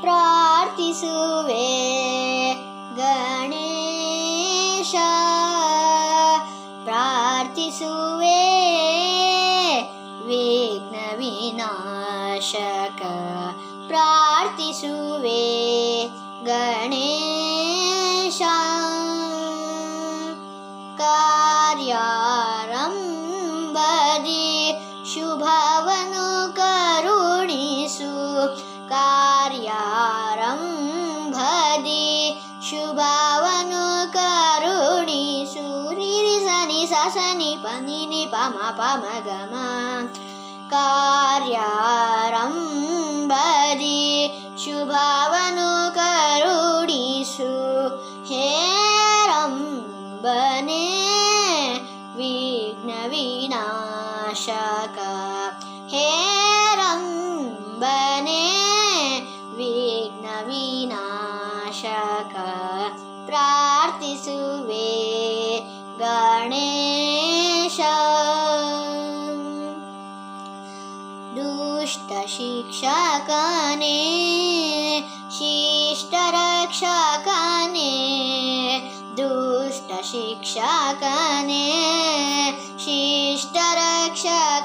ಪ್ರಾರ್ಥಿಸುವೆ ಗಣೇಶ ಪ್ರಾರ್ಥಿಸುವೆ ವಿಘ್ನ ವಿನಾಶಕ ಪ್ರಾರ್ಥಿಸುವೆ ಗಣೇಶ ಕಾರ್ಯಾರಂಭದಿ ಶುಭವನು శుభావను కరుణి సూరిరి సని शुभावनुकरुणीषुरिसनि ससनिपनिपमपमगम कार्यारं बरी शुभावनुकरुणि हे रं वने विघ्नविनाशक। हे सुवे गणेश शिष्ट रक्षका ने दुष्ट शिक्षका शिष्ट रक्षकारिसा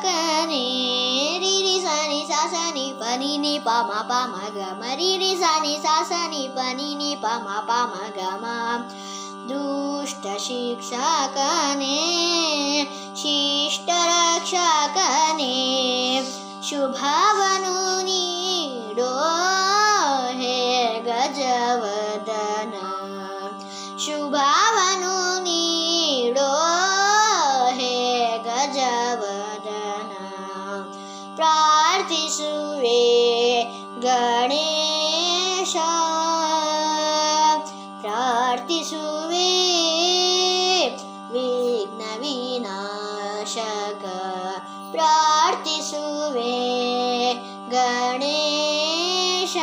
निसनि पनि निपम प गम रीरिसा पम निपम प दुष्टशिक्षाकने शिष्टरक्षाकने शुभावनु नीडो हे गजवदन। शुभावनु नीडो हे गजवदन। प्रार्थिसुवे गणेश। प्रार्थिषु ವಿನಾಶಕ ಪ್ರಾರ್ಥಿಸುವೆ ಗಣೇಶ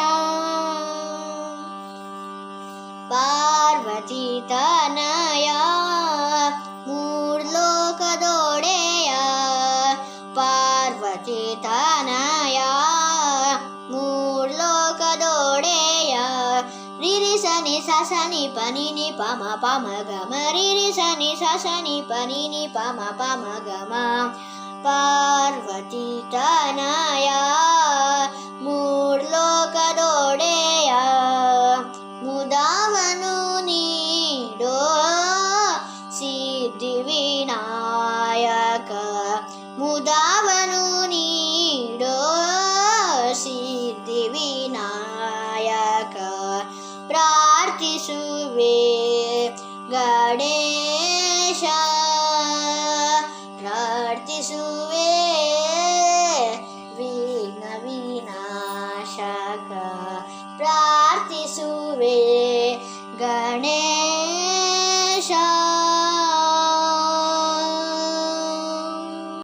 ರಿರಿ ಸನಿ ಸಸನಿ ಪನಿನಿ ಪಮ ಪಮ ಗಮ ರಿರಿ ಸನಿ ಸಸನಿ ಪನಿನಿ ಪಮ ಪಮ ಗಮ ಪಾರ್ವತಿ ತನಯ ಮೂರ್ಲೋಕದೊಡೆಯ ಮುದವನು ನೀಡೋ ಸಿದ್ಧಿ ವಿನಾಯಕ ಮುದವನು सुवे गणेश। प्रार्थि सुवे वि न विनाशक प्रार्थिसुवे गणे